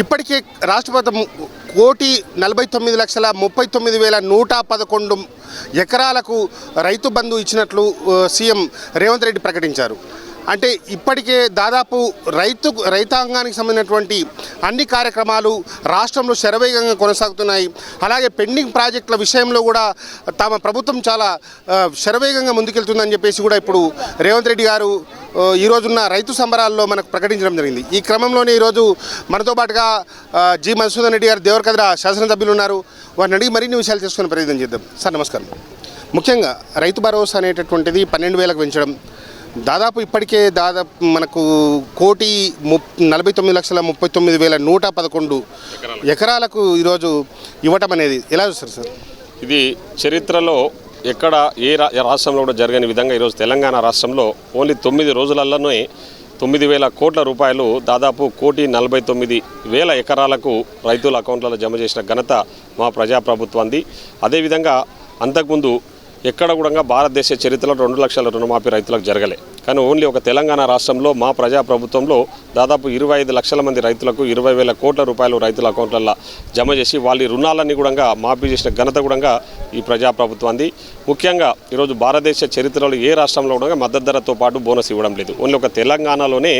ఇప్పటికే రాష్ట్ర ప్రభుత్వం కోటి నలభై తొమ్మిది లక్షల ముప్పై తొమ్మిది వేల నూట పదకొండు ఎకరాలకు రైతు బంధు ఇచ్చినట్లు సీఎం రేవంత్ రెడ్డి ప్రకటించారు. అంటే ఇప్పటికే దాదాపు రైతు రైతాంగానికి సంబంధించినటువంటి అన్ని కార్యక్రమాలు రాష్ట్రంలో శరవేగంగా కొనసాగుతున్నాయి. అలాగే పెండింగ్ ప్రాజెక్టుల విషయంలో కూడా తమ ప్రభుత్వం చాలా శరవేగంగా ముందుకెళ్తుందని చెప్పేసి కూడా ఇప్పుడు రేవంత్ రెడ్డి గారు ఈరోజున్న రైతు సంబరాల్లో మనకు ప్రకటించడం జరిగింది. ఈ క్రమంలోనే ఈరోజు మనతో పాటుగా జి మధుసూదన్ రెడ్డి గారు దేవరకద్ర శాసనసభ్యులు ఉన్నారు. వారిని అడిగి మరిన్ని విషయాలు తెలుసుకునే ప్రయత్నం చేద్దాం. సార్ నమస్కారం. ముఖ్యంగా రైతు భరోసా అనేటటువంటిది పన్నెండు వేలకు పెంచడం దాదాపు ఇప్పటికే దాదాపు మనకు కోటి ముప్ నలభై తొమ్మిది లక్షల ముప్పై తొమ్మిది వేల నూట పదకొండు ఎకరాలకు ఈరోజు ఇవ్వటం అనేది ఎలా చూస్తారు సార్? ఇది చరిత్రలో ఎక్కడ ఏ రాష్ట్రంలో కూడా జరగని విధంగా ఈరోజు తెలంగాణ రాష్ట్రంలో ఓన్లీ తొమ్మిది రోజులలోనే తొమ్మిది వేల కోట్ల రూపాయలు దాదాపు కోటి నలభై తొమ్మిది వేల ఎకరాలకు రైతుల అకౌంట్లలో జమ చేసిన ఘనత మా ప్రజాప్రభుత్వంది. అదేవిధంగా అంతకుముందు ఎక్కడ కూడా భారతదేశ చరిత్రలో రెండు లక్షల రుణమాఫీ రైతులకు జరగలే. కానీ ఓన్లీ ఒక తెలంగాణ రాష్ట్రంలో మా ప్రజాప్రభుత్వంలో దాదాపు ఇరవై ఐదు లక్షల మంది రైతులకు ఇరవై వేల కోట్ల రూపాయలు రైతుల అకౌంట్లలో జమ చేసి వాళ్ళ రుణాలన్నీ కూడా మాఫీ చేసిన ఘనత కూడా ఈ ప్రజాప్రభుత్వంది. ముఖ్యంగా ఈరోజు భారతదేశ చరిత్రలో ఏ రాష్ట్రంలో కూడా మద్దతు ధరతో పాటు బోనస్ ఇవ్వడం లేదు. ఓన్లీ ఒక తెలంగాణలోనే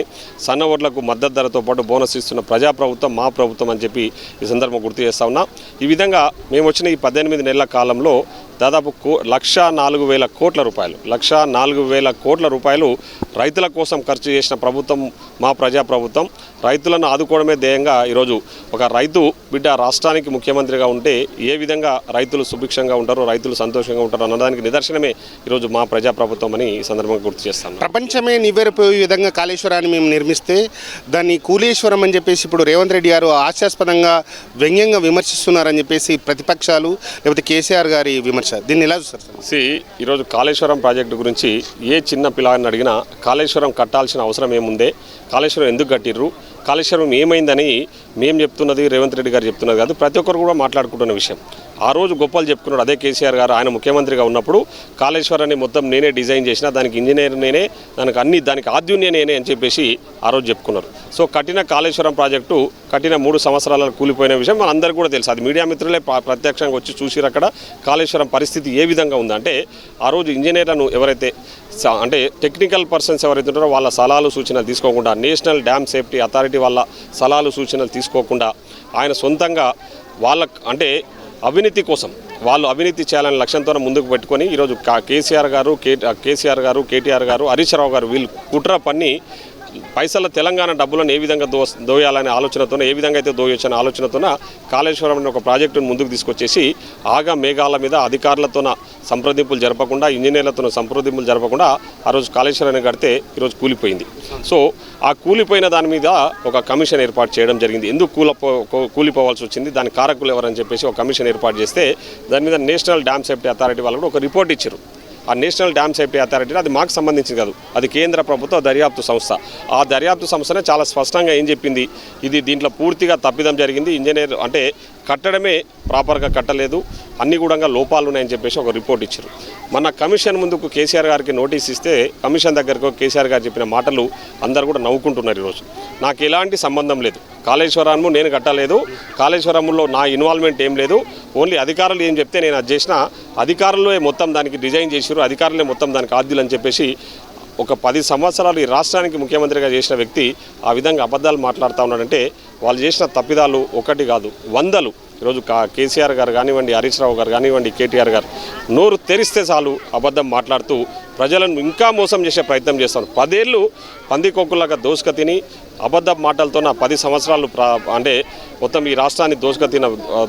సన్న ఓట్లకు మద్దతు ధరతో పాటు బోనస్ ఇస్తున్న ప్రజాప్రభుత్వం మా ప్రభుత్వం అని చెప్పి ఈ సందర్భం గుర్తు చేస్తా ఉన్నా. ఈ విధంగా మేము వచ్చిన ఈ పద్దెనిమిది నెలల కాలంలో దాదాపు కో లక్ష నాలుగు వేల కోట్ల రూపాయలు లక్ష నాలుగు వేల కోట్ల రూపాయలు రైతుల కోసం ఖర్చు చేసిన ప్రభుత్వం మా ప్రజా ప్రభుత్వం రైతులను ఆదుకోవడమే ధ్యేయంగా ఈరోజు ఒక రైతు బిడ్డ రాష్ట్రానికి ముఖ్యమంత్రిగా ఉంటే ఏ విధంగా రైతులు సుభిక్షంగా ఉంటారో రైతులు సంతోషంగా ఉంటారో అన్నదానికి నిదర్శనమే ఈరోజు మా ప్రజా ప్రభుత్వం అని ఈ సందర్భంగా గుర్తు చేస్తాను. ప్రపంచమే నివ్వెరపోయే విధంగా కాళేశ్వరాన్ని మేము నిర్మిస్తే దాన్ని కూలేశ్వరం అని చెప్పేసి ఇప్పుడు రేవంత్ రెడ్డి గారు హాస్యాస్పదంగా వ్యంగ్యంగా విమర్శిస్తున్నారని చెప్పేసి ప్రతిపక్షాలు లేకపోతే కేసీఆర్ గారి విమర్శ. దీన్ని ఎలా చూస్తారు సార్? సి ఈరోజు కాళేశ్వరం ప్రాజెక్టు గురించి ఏ చిన్న పిల్లాడిని అడిగినా కాళేశ్వరం కట్టాల్సిన అవసరం ఏముందే? కాళేశ్వరం ఎందుకు కట్టిర్రు? కాళేశ్వరం ఏమైందని మేము చెప్తున్నది రేవంత్ రెడ్డి గారు చెప్తున్నది కాదు ప్రతి ఒక్కరు కూడా మాట్లాడుకుంటున్న విషయం. ఆ రోజు గొప్పలు చెప్పుకున్నాడు అదే కేసీఆర్ గారు ఆయన ముఖ్యమంత్రిగా ఉన్నప్పుడు కాళేశ్వరాన్ని మొత్తం నేనే డిజైన్ చేసిన దానికి ఇంజనీర్ నేనే దానికి అన్ని దానికి ఆద్యున్య నేనే అని చెప్పేసి ఆ రోజు చెప్పుకున్నారు. సో కట్టిన కాళేశ్వరం ప్రాజెక్టు కట్టిన మూడు సంవత్సరాలలో కూలిపోయిన విషయం మనందరికీ కూడా తెలుసు. అది మీడియా మిత్రులే ప్రత్యక్షంగా వచ్చి చూసిరు అక్కడ కాళేశ్వరం పరిస్థితి ఏ విధంగా ఉందంటే ఆ రోజు ఇంజనీర్లను ఎవరైతే అంటే టెక్నికల్ పర్సన్స్ ఎవరైతే ఉంటారో వాళ్ళ సలహాలు సూచనలు తీసుకోకుండా నేషనల్ డ్యామ్ సేఫ్టీ అథారిటీ వాళ్ళ సలహాలు సూచనలు తీసుకోకుండా ఆయన సొంతంగా వాళ్ళ అంటే అవినీతి కోసం వాళ్ళు అవినీతి చేయాలని లక్ష్యంతో ముందుకు పెట్టుకొని ఈరోజు కేసీఆర్ గారు కేసీఆర్ గారు కేటీఆర్ గారు హరీష్ రావు గారు వీళ్ళు కుట్ర పన్ని పైసల తెలంగాణ డబ్బులను ఏ విధంగా దో దోయాలనే ఆలోచనతోనే ఏ విధంగా అయితే దోయొచ్చనే ఆలోచనతోన కాళేశ్వరం అనే ఒక ప్రాజెక్టును ముందుకు తీసుకొచ్చేసి ఆగా మేఘాల మీద అధికారులతోన సంప్రదింపులు జరపకుండా ఇంజనీర్లతో సంప్రదింపులు జరపకుండా ఆ రోజు కాళేశ్వరాన్ని కడితే ఈరోజు కూలిపోయింది. సో ఆ కూలిపోయిన దాని మీద ఒక కమిషన్ ఏర్పాటు చేయడం జరిగింది. ఎందుకు కూలపో కూలిపోవాల్సి వచ్చింది? దాని కారకులు ఎవరని చెప్పేసి ఒక కమిషన్ ఏర్పాటు చేస్తే దాని మీద నేషనల్ డ్యామ్ సేఫ్టీ అథారిటీ వాళ్ళు కూడా ఒక రిపోర్ట్ ఇచ్చారు. ఆ నేషనల్ డ్యామ్ సేఫ్టీ అథారిటీ అది మాకు సంబంధించింది కాదు. అది కేంద్ర ప్రభుత్వ దర్యాప్తు సంస్థ. ఆ దర్యాప్తు సంస్థనే చాలా స్పష్టంగా ఏం చెప్పింది? ఇది దీంట్లో పూర్తిగా తప్పిదం జరిగింది. ఇంజనీర్ అంటే కట్టడమే ప్రాపర్గా కట్టలేదు. అన్ని కూడా లోపాలు ఉన్నాయని చెప్పేసి ఒక రిపోర్ట్ ఇచ్చారు. మన కమిషన్ ముందుకు కేసీఆర్ గారికి నోటీస్ ఇస్తే కమిషన్ దగ్గరకు కేసీఆర్ గారు చెప్పిన మాటలు అందరు కూడా నవ్వుకుంటున్నారు ఈరోజు. నాకు ఎలాంటి సంబంధం లేదు. కాళేశ్వరము నేను కట్టలేదు. కాళేశ్వరంలో నా ఇన్వాల్వ్మెంట్ ఏం లేదు. ఓన్లీ అధికారులు ఏం చెప్తే నేను అది చేసిన అధికారులే మొత్తం దానికి డిజైన్ చేసారు అధికారులే మొత్తం దానికి ఆద్యులు అని చెప్పేసి ఒక పది సంవత్సరాలు ఈ రాష్ట్రానికి ముఖ్యమంత్రిగా చేసిన వ్యక్తి ఆ విధంగా అబద్ధాలు మాట్లాడుతూ ఉన్నాడంటే వాళ్ళు చేసిన తప్పిదాలు ఒకటి కాదు వందలు. ఈరోజు కా కేసీఆర్ గారు కానివ్వండి హరీష్ రావు గారు కానివ్వండి కేటీఆర్ గారు నోరు తెరిస్తే చాలు అబద్ధం మాట్లాడుతూ ప్రజలను ఇంకా మోసం చేసే ప్రయత్నం చేస్తాను పదేళ్ళు పందికొక్కులాగా దోసుక తిని అబద్ధ మాటలతో నా పది సంవత్సరాలు అంటే మొత్తం ఈ రాష్ట్రాన్ని దోసుక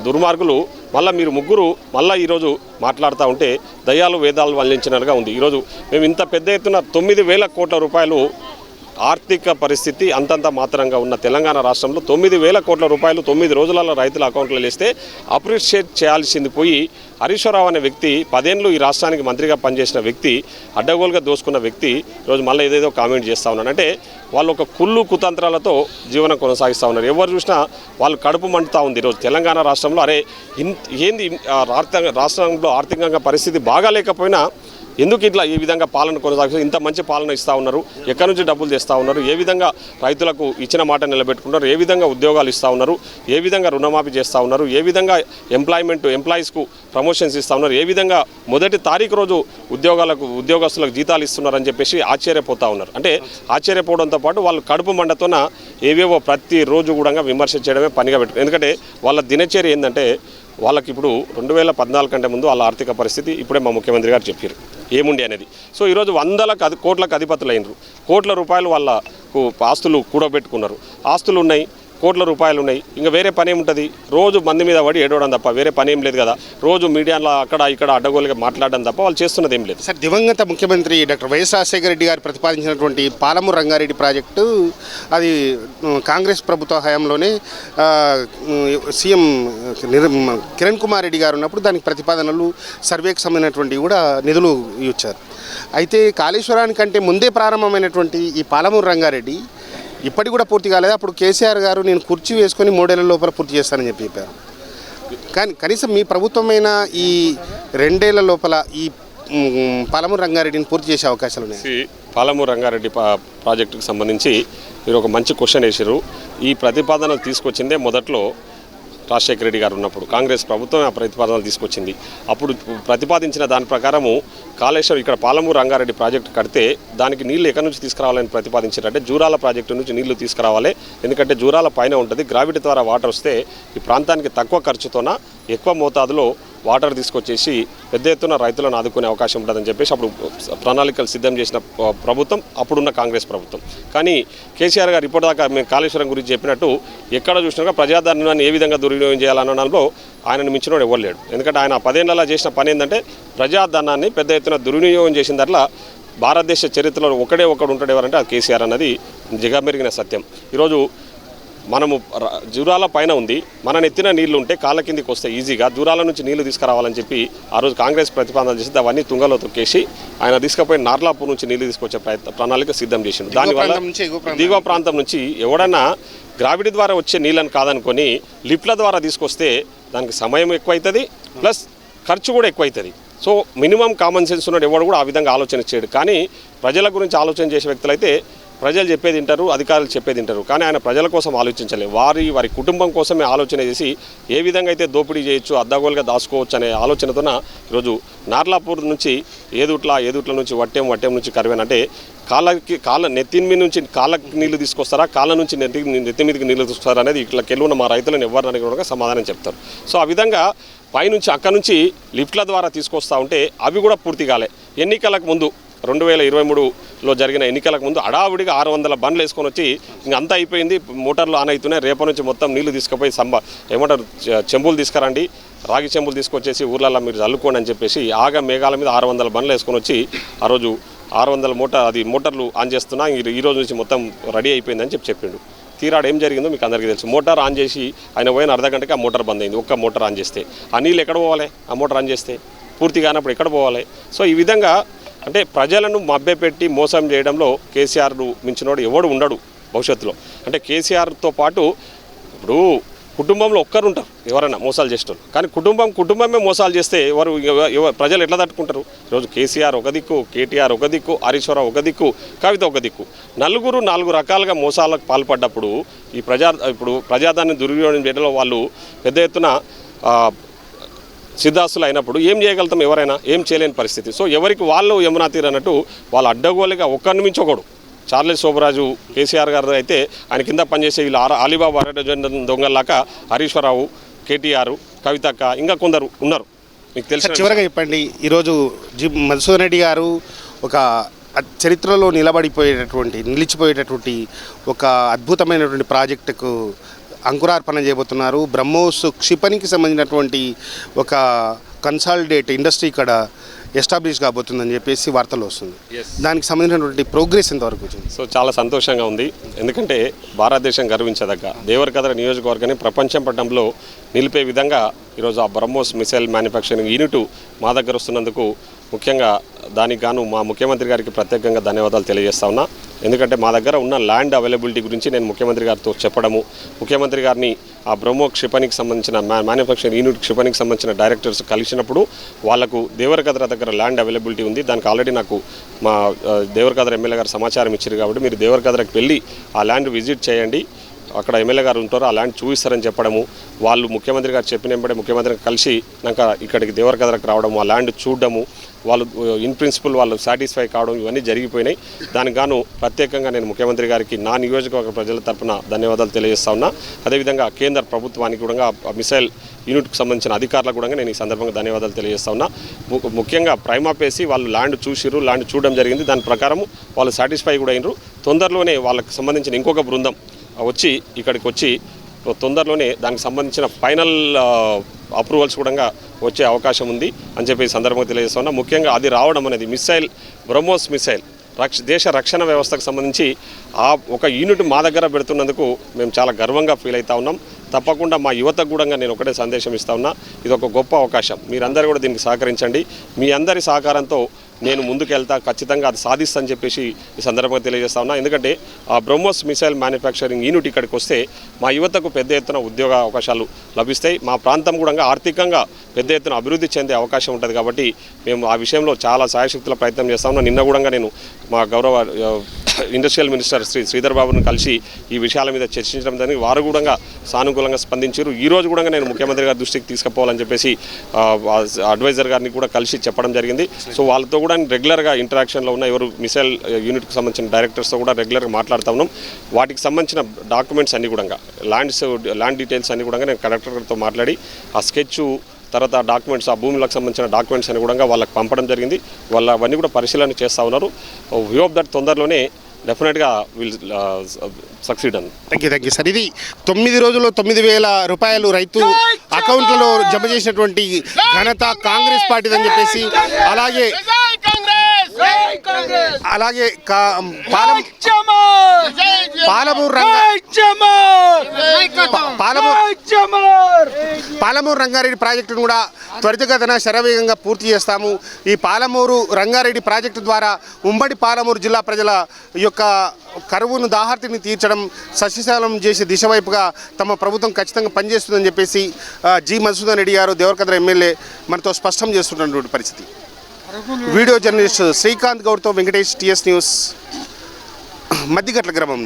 దుర్మార్గులు మళ్ళీ మీరు ముగ్గురు మళ్ళీ ఈరోజు మాట్లాడుతూ ఉంటే దయాలు వేదాలు వల్లించినట్టుగా ఉంది. ఈరోజు మేము ఇంత పెద్ద ఎత్తున తొమ్మిది వేల కోట్ల రూపాయలు ఆర్థిక పరిస్థితి అంతంత మాత్రంగా ఉన్న తెలంగాణ రాష్ట్రంలో తొమ్మిది వేల కోట్ల రూపాయలు తొమ్మిది రోజులలో రైతుల అకౌంట్లో వేస్తే అప్రిషియేట్ చేయాల్సింది పోయి హరీశ్వరరావు అనే వ్యక్తి పదేళ్ళు ఈ రాష్ట్రానికి మంత్రిగా పనిచేసిన వ్యక్తి అడ్డగోలుగా దోసుకున్న వ్యక్తి ఈరోజు మళ్ళీ ఏదేదో కామెంట్ చేస్తూ ఉన్నాడు అంటే వాళ్ళు ఒక కుళ్ళు కుతంత్రాలతో జీవనం కొనసాగిస్తూ ఉన్నారు. ఎవరు చూసినా వాళ్ళు కడుపు మండుతూ ఉంది ఈరోజు తెలంగాణ రాష్ట్రంలో. అరే ఇన్ ఏంది రాష్ట్రంలో ఆర్థికంగా పరిస్థితి బాగాలేకపోయినా ఎందుకు ఇట్లా ఈ విధంగా పాలన కొనసాగిస్తారు ఇంత మంచి పాలన ఇస్తూ ఉన్నారు? ఎక్కడి నుంచి డబ్బులు తెస్తూ ఉన్నారు? ఏ విధంగా రైతులకు ఇచ్చిన మాట నిలబెట్టుకున్నారు ఏ విధంగా ఉద్యోగాలు ఇస్తూ ఉన్నారు? ఏ విధంగా రుణమాఫీ చేస్తూ ఉన్నారు? ఏ విధంగా ఎంప్లాయ్మెంట్ ఎంప్లాయీస్కు ప్రమోషన్స్ ఇస్తూ ఉన్నారు? ఏ విధంగా మొదటి తారీఖు రోజు ఉద్యోగాలకు ఉద్యోగస్తులకు జీతాలు ఇస్తున్నారని చెప్పేసి ఆశ్చర్యపోతూ ఉన్నారు. అంటే ఆశ్చర్యపోవడంతో పాటు వాళ్ళు కడుపు మండతోన ఏవేవో ప్రతిరోజు కూడా విమర్శ చేయడమే పనిగా పెట్టు ఎందుకంటే వాళ్ళ దినచర్య ఏంటంటే వాళ్ళకి ఇప్పుడు రెండు వేల పద్నాలుగు కంటే ముందు వాళ్ళ ఆర్థిక పరిస్థితి ఇప్పుడే మా ముఖ్యమంత్రి గారు చెప్పారు ఏముండే అనేది. సో ఈరోజు వందలకు కోట్లకు అధిపతులు అయినరు కోట్ల రూపాయలు వాళ్ళకు ఆస్తులు కూడబెట్టుకున్నారు. ఆస్తులు ఉన్నాయి కోట్ల రూపాయలు ఉన్నాయి. ఇంకా వేరే పని ఏముంటుంది? రోజు మంది మీద పడి ఏడవడం తప్ప వేరే పని ఏం లేదు కదా. రోజు మీడియాలో అక్కడ ఇక్కడ అడ్డగోలుగా మాట్లాడడం తప్ప వాళ్ళు చేస్తున్నది ఏం లేదు. సార్ దివంగత ముఖ్యమంత్రి డాక్టర్ వైఎస్ రాజశేఖర రెడ్డి గారు ప్రతిపాదించినటువంటి పాలమూరు రంగారెడ్డి ప్రాజెక్టు అది కాంగ్రెస్ ప్రభుత్వ హయాంలోనే సీఎం నిర్- కిరణ్ కుమార్ రెడ్డి గారు ఉన్నప్పుడు దానికి ప్రతిపాదనలు సర్వేకి సంబంధించినటువంటివి కూడా నిధులు ఇచ్చారు. అయితే కాళేశ్వరానికంటే ముందే ప్రారంభమైనటువంటి ఈ పాలమూరు రంగారెడ్డి ఇప్పటికి కూడా పూర్తి కాలేదు. అప్పుడు కేసీఆర్ గారు నేను కుర్చీ వేసుకొని మూడేళ్ళ లోపల పూర్తి చేస్తానని చెప్పి చెప్పారు. కానీ కనీసం మీ ప్రభుత్వమైన ఈ రెండేళ్ళ లోపల ఈ మ్, పాలమూరు రంగారెడ్డిని పూర్తి చేసే అవకాశాలు ఉన్నాయి? పాలము పాలమూరు రంగారెడ్డి పా- ప్రాజెక్టుకు సంబంధించి మీరు ఒక మంచి క్వశ్చన్ వేసారు ఈ ప్రతిపాదనలు తీసుకొచ్చిందే మొదట్లో రాజశేఖర రెడ్డి గారు ఉన్నప్పుడు కాంగ్రెస్ ప్రభుత్వం ఆ ప్రతిపాదనలు తీసుకొచ్చింది. అప్పుడు ప్రతిపాదించిన దాని ప్రకారము కాళేశ్వరం ఇక్కడ పాలమూరు రంగారెడ్డి ప్రాజెక్టు కడితే దానికి నీళ్ళు ఎక్కడి నుంచి తీసుకురావాలని ప్రతిపాదించారంటే జూరాల ప్రాజెక్టు నుంచి నీళ్ళు తీసుకురావాలి. ఎందుకంటే జూరాల పైన ఉంటుంది. గ్రావిటీ ద్వారా వాటర్ వస్తే ఈ ప్రాంతానికి తక్కువ ఖర్చుతోన ఎక్కువ మోతాదులో వాటర్ తీసుకొచ్చేసి పెద్ద ఎత్తున రైతులను ఆదుకునే అవకాశం ఉంటుందని చెప్పేసి అప్పుడు ప్రణాళికలు సిద్ధం చేసిన ప్రభుత్వం అప్పుడున్న కాంగ్రెస్ ప్రభుత్వం. కానీ కేసీఆర్ గారు ఇప్పటిదాకా మేము కాళేశ్వరం గురించి చెప్పినట్టు ఎక్కడ చూసినా ప్రజాధనాన్ని ఏ విధంగా దుర్వినియోగం చేయాలన్న దానిలో ఆయనను మించినోడు ఎవరు లేడు. ఎందుకంటే ఆయన పదేళ్ళలో చేసిన పని ఏంటంటే ప్రజాధనాన్ని పెద్ద ఎత్తున దుర్వినియోగం చేసిన దాంట్లో భారతదేశ చరిత్రలో ఒకడే ఒకడు ఉంటాడు ఎవరంటే అది కేసీఆర్ అన్నది జిగమెరిగిన సత్యం. ఈరోజు మనము జూరాల పైన ఉంది. మన నెత్తిన నీళ్ళు ఉంటే కాళ్ళ కిందికి వస్తే ఈజీగా జూరాల నుంచి నీళ్ళు తీసుకురావాలని చెప్పి ఆ రోజు కాంగ్రెస్ ప్రతిపాదన చేసి అవన్నీ తుంగలో తొక్కేసి ఆయన తీసుకుపోయి నార్లాపూర్ నుంచి నీళ్ళు తీసుకొచ్చే ప్రయత్న ప్రణాళిక సిద్ధం చేసిండు. దానివల్ల. దిగువ ప్రాంతం నుంచి ఎవడన్నా గ్రావిటీ ద్వారా వచ్చే నీళ్ళని కాదనుకొని లిఫ్ట్ల ద్వారా తీసుకొస్తే దానికి సమయం ఎక్కువైతుంది ప్లస్ ఖర్చు కూడా ఎక్కువైతుంది. సో మినిమం కామన్ సెన్స్ ఉన్నాడు ఎవడు కూడా ఆ విధంగా ఆలోచన చేయడు. కానీ ప్రజల గురించి ఆలోచన చేసే వ్యక్తులైతే ప్రజలు చెప్పేది వింటారు అధికారులు చెప్పేది వింటారు. కానీ ఆయన ప్రజల కోసం ఆలోచించలేదు. వారి వారి కుటుంబం కోసమే ఆలోచన చేసి ఏ విధంగా అయితే దోపిడీ చేయొచ్చు అద్దగోలుగా దాచుకోవచ్చు అనే ఆలోచనతోన ఈరోజు నార్లాపూర్ నుంచి ఏదుట్ల ఏదుట్ల నుంచి వట్టెం వట్టెం నుంచి కరివేన్ అంటే కాళ్ళకి కాళ్ళ నెత్తి మీద నుంచి కాళ్ళకి నీళ్ళు తీసుకొస్తారా కాళ్ళ నుంచి నెత్తి నెత్తి మీదకి నీళ్ళు తీసుకొస్తారా అనేది ఇట్లా కెళ్ళున్న మా రైతులను ఎవరిని అడిగినా కూడా సమాధానం చెప్తారు. సో ఆ విధంగా పైనుంచి అక్కడ నుంచి లిఫ్ట్ల ద్వారా తీసుకొస్తా ఉంటే అవి కూడా పూర్తి కాలే. ఎన్నికలకు ముందు రెండు వేల ఇరవై మూడులో జరిగిన ఎన్నికలకు ముందు అడావుడిగా ఆరు వందల బండ్లు వేసుకొని వచ్చి ఇంక అంతా అయిపోయింది మోటార్లు ఆన్ అవుతున్నాయి. రేపటి నుంచి మొత్తం నీళ్ళు తీసుకుపోయి సంబ ఏమంటారు చె- చెంబులు తీసుకురండి. రాగి చెంబులు తీసుకొచ్చేసి ఊర్లలో మీరు చల్లుకోండి అని చెప్పేసి ఆగ మేఘాల మీద ఆరు వందల బండ్లు వేసుకొని వచ్చి ఆ రోజు ఆరు వందల మోటార్ అది మోటార్లు ఆన్ చేస్తున్నా ఈ- రోజు నుంచి మొత్తం రెడీ అయిపోయిందని చెప్పి చెప్పిండు. తీరాడు ఏం జరిగిందో మీకు అందరికీ తెలుసు. మోటార్ ఆన్ చేసి ఆయన పోయిన అర్ధ గంటకి ఆ మోటార్ బంద్ అయింది. ఒక్క మోటార్ ఆన్ చేస్తే. ఆ నీళ్ళు ఎక్కడ పోవాలి? ఆ మోటార్ ఆన్ చేస్తే. పూర్తి కానప్పుడు ఎక్కడ పోవాలి? సో ఈ విధంగా అంటే ప్రజలను మభ్యపెట్టి మోసం చేయడంలో కేసీఆర్ను మించినోడు ఎవడు ఉండడు భవిష్యత్తులో. అంటే కేసీఆర్తో పాటు ఇప్పుడు కుటుంబంలో ఒక్కరు ఉంటారు ఎవరైనా మోసాలు చేసేటోళ్ళు. కానీ కుటుంబం కుటుంబమే మోసాలు చేస్తే ఎవరు ప్రజలు ఎట్లా తట్టుకుంటారు? ఈరోజు కేసీఆర్ ఒక దిక్కు కేటీఆర్ ఒక దిక్కు హరీశ్వరరావు ఒక దిక్కు కవిత ఒక దిక్కు. నలుగురు నాలుగు రకాలుగా మోసాలకు పాల్పడ్డప్పుడు ఈ ప్రజా ఇప్పుడు ప్రజాదాన్ని దుర్వినియోగం చేయడంలో వాళ్ళు పెద్ద ఎత్తున సిద్ధాస్తులు అయినప్పుడు ఏం చేయగలుగుతాం ఎవరైనా? ఏం చేయలేని పరిస్థితి. సో ఎవరికి వాళ్ళు యమునా తీరు అన్నట్టు వాళ్ళు అడ్డగోలుగా ఒక్కరిని మించి ఒకడు. చార్లెస్ శోభరాజు కేసీఆర్ గారు అయితే ఆయన కింద పనిచేసే వీళ్ళు అలీబాబు దొంగల్లాక హరీశ్వరరావు కేటీఆర్ కవితక్క ఇంకా కొందరు ఉన్నారు. మీకు సార్ తెలిసిన చివరగా చెప్పండి. ఈరోజు జి మధుసూదన్ రెడ్డి గారు ఒక చరిత్రలో నిలబడిపోయేటటువంటి నిలిచిపోయేటటువంటి ఒక అద్భుతమైనటువంటి ప్రాజెక్టుకు అంకురార్పణ చేయబోతున్నారు. బ్రహ్మోస్ క్షిపణికి సంబంధించినటువంటి ఒక కన్సాలిడేట్ ఇండస్ట్రీ ఇక్కడ ఎస్టాబ్లిష్ కాబోతుందని చెప్పేసి వార్తలు వస్తుంది. దానికి సంబంధించినటువంటి ప్రోగ్రెస్ ఎంతవరకు వచ్చింది? సో చాలా సంతోషంగా ఉంది. ఎందుకంటే భారతదేశం గర్వించదగ్గ దేవరకద్ర నియోజకవర్గాన్ని ప్రపంచం పట్టణంలో నిలిపే విధంగా ఈరోజు ఆ బ్రహ్మోస్ మిసైల్ మ్యానుఫ్యాక్చరింగ్ యూనిట్ మా దగ్గర వస్తున్నందుకు ముఖ్యంగా దానికి గాను మా ముఖ్యమంత్రి గారికి ప్రత్యేకంగా ధన్యవాదాలు తెలియజేస్తా ఉన్నా. ఎందుకంటే మా దగ్గర ఉన్న ల్యాండ్ అవైలబిలిటీ గురించి నేను ముఖ్యమంత్రి గారితో చెప్పడము ముఖ్యమంత్రి గారిని ఆ బ్రహ్మో క్షిపణికి సంబంధించిన మ్యానుఫ్యాక్చరింగ్ యూనిట్ క్షిపణికి సంబంధించిన డైరెక్టర్స్ కలిసినప్పుడు వాళ్ళకు దేవరకద్ర దగ్గర ల్యాండ్ అవైలబిలిటీ ఉంది. దానికి ఆల్రెడీ నాకు మా దేవరకద్ర ఎమ్మెల్యే గారు సమాచారం ఇచ్చారు కాబట్టి మీరు దేవరకద్రకు వెళ్ళి ఆ ల్యాండ్ విజిట్ చేయండి. అక్కడ ఎమ్మెల్యే గారు ఉంటారో ఆ ల్యాండ్ చూపిస్తారని చెప్పడము. వాళ్ళు ముఖ్యమంత్రి గారు చెప్పిన వెంబడే ముఖ్యమంత్రిని కలిసి నాకు ఇక్కడికి దేవరకద్రకు రావడము ఆ ల్యాండ్ చూడడము. వాళ్ళు ఇన్ ప్రిన్సిపల్ వాళ్ళు సాటిస్ఫై కావడం ఇవన్నీ జరిగిపోయినాయి. దానికి గాను ప్రత్యేకంగా నేను ముఖ్యమంత్రి గారికి నా నియోజకవర్గ ప్రజల తరపున ధన్యవాదాలు తెలియజేస్తా ఉన్నా. అదేవిధంగా కేంద్ర ప్రభుత్వానికి కూడా మిసైల్ యూనిట్కి సంబంధించిన అధికారులకు కూడా నేను ఈ సందర్భంగా ధన్యవాదాలు తెలియజేస్తా ఉన్నా. ముఖ్యంగా ప్రైమాపేసి వాళ్ళు ల్యాండ్ చూసిర్రు ల్యాండ్ చూడడం జరిగింది. దాని ప్రకారం వాళ్ళు సాటిస్ఫై కూడా అయినరు. తొందరలోనే వాళ్ళకి సంబంధించిన ఇంకొక బృందం వచ్చి ఇక్కడికి వచ్చి తొందరలోనే దానికి సంబంధించిన ఫైనల్ అప్రూవల్స్ కూడా వచ్చే అవకాశం ఉంది అని చెప్పి సందర్భంగా తెలియజేస్తున్నా. ముఖ్యంగా అది రావడం అనేది మిసైల్ బ్రహ్మోస్ మిసైల్ రక్ష దేశ రక్షణ వ్యవస్థకు సంబంధించి ఆ ఒక యూనిట్ మా దగ్గర పెడుతున్నందుకు మేము చాలా గర్వంగా ఫీల్ అవుతా ఉన్నాం. తప్పకుండా మా యువతకు కూడా నేను ఒకటే సందేశం ఇస్తా ఉన్నా. ఇది ఒక గొప్ప అవకాశం. మీరందరూ కూడా దీనికి సహకరించండి. మీ అందరి సహకారంతో నేను ముందుకెళ్తా ఖచ్చితంగా అది సాధిస్తాను చెప్పేసి ఈ సందర్భంగా తెలియజేస్తా ఉన్నా. ఎందుకంటే ఆ బ్రహ్మోస్ మిసైల్ మ్యానుఫ్యాక్చరింగ్ యూనిట్ ఇక్కడికి వస్తే మా యువతకు పెద్ద ఎత్తున ఉద్యోగ అవకాశాలు లభిస్తాయి. మా ప్రాంతం కూడా ఆర్థికంగా పెద్ద ఎత్తున అభివృద్ధి చెందే అవకాశం ఉంటుంది కాబట్టి మేము ఆ విషయంలో చాలా సాయశక్తుల ప్రయత్నం చేస్తా ఉన్నాం. నిన్న కూడా నేను మా గౌరవ ఇండస్ట్రియల్ మినిస్టర్ శ్రీ శ్రీధర్ బాబును కలిసి ఈ విషయాల మీద చర్చించడం దానికి వారు కూడా సానుకూలంగా స్పందించారు. ఈ రోజు కూడా నేను ముఖ్యమంత్రి గారి దృష్టికి తీసుకుపోవాలని చెప్పేసి అడ్వైజర్ గారిని కూడా కలిసి చెప్పడం జరిగింది. సో వాళ్ళతో కూడా రెగ్యులర్గా ఇంటరాక్షన్లో ఉన్న ఎవరు మిసైల్ యూనిట్కి సంబంధించిన డైరెక్టర్స్తో కూడా రెగ్యులర్గా మాట్లాడుతూ ఉన్నాం. వాటికి సంబంధించిన డాక్యుమెంట్స్ అన్ని కూడా ల్యాండ్స్ ల్యాండ్ డీటెయిల్స్ అన్ని కూడా నేను కలెక్టర్ గారితో మాట్లాడి ఆ స్కెచ్ తర్వాత ఆ డాక్యుమెంట్స్ ఆ భూములకు సంబంధించిన డాక్యుమెంట్స్ అని కూడా వాళ్ళకి పంపడం జరిగింది. వాళ్ళు అవన్నీ కూడా పరిశీలన చేస్తూ ఉన్నారు. వ్యూ దట్ తొందరలోనే డెఫినెట్గా విల్ సక్సీడ్ అని thank you thank you sir ఇది తొమ్మిది రోజుల్లో తొమ్మిది వేల రూపాయలు రైతు అకౌంట్లలో జమ చేసినటువంటి ఘనత కాంగ్రెస్ పార్టీదని చెప్పేసి అలాగే అలాగే పాలమూరు పాలమూరు రంగారెడ్డి ప్రాజెక్టును కూడా త్వరితగతిన శరవేగంగా పూర్తి చేస్తాము. ఈ పాలమూరు రంగారెడ్డి ప్రాజెక్టు ద్వారా ఉమ్మడి పాలమూరు జిల్లా ప్రజల యొక్క కరువును దాహార్తిని తీర్చడం సస్యశాలం చేసే దిశ వైపుగా తమ ప్రభుత్వం ఖచ్చితంగా పనిచేస్తుందని చెప్పేసి జి మధుసూదన్ రెడ్డి గారు దేవరకద్ర ఎమ్మెల్యే మనతో స్పష్టం చేస్తున్నటువంటి పరిస్థితి. వీడియో జర్నలిస్ట్ శ్రీకాంత్ గౌడ్తో వెంకటేష్ టిఎస్ న్యూస్ మధ్యగట్ల గ్రామం.